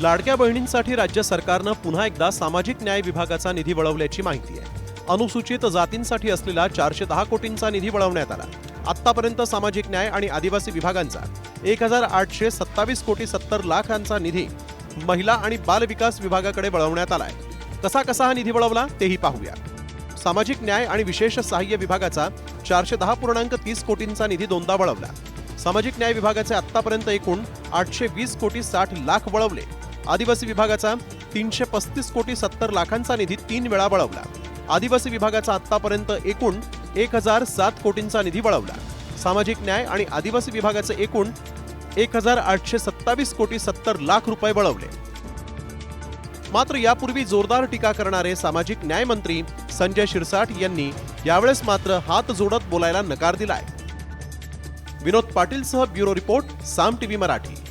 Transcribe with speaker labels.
Speaker 1: लाडक्या बहिणींसाठी राज्य सरकारनं पुन्हा एकदा सामाजिक न्याय विभागाचा निधी वळवल्याची माहिती आहे. अनुसूचित जातींसाठी असलेला चारशे दहा कोटींचा निधी वळवण्यात आला. आतापर्यंत सामाजिक न्याय आणि आदिवासी विभागांचा एक हजार आठशे सत्तावीस कोटी सत्तर लाखांचा निधी महिला आणि बालविकास विभागाकडे वळवण्यात आलाय. कसा कसा हा निधी वळवला तेही पाहूया. सामाजिक न्याय आणि विशेष सहाय्य विभागाचा चारशे दहा पूर्णांक तीस कोटींचा निधी दोनदा वळवला. सामाजिक न्याय विभागाचे आतापर्यंत एकूण आठशे वीस कोटी साठ लाख वळवले. आदिवासी विभागाचा तीनशे पस्तीस कोटी सत्तर लाखांचा निधी तीन वेळा बळवला आदिवासी विभागाचा आतापर्यंत एकूण एक हजार सात कोटींचा निधी बळवला सामाजिक न्याय आणि आदिवासी विभागाचे एकूण एक हजार आठशे सत्तावीस कोटी सत्तर लाख रुपये वळवले. मात्र यापूर्वी जोरदार टीका करणारे सामाजिक न्याय मंत्री संजय शिरसाट यांनी यावेळेस मात्र हात जोडत बोलायला नकार दिलाय. Vinod पाटीलसह bureau report Saam TV Marathi.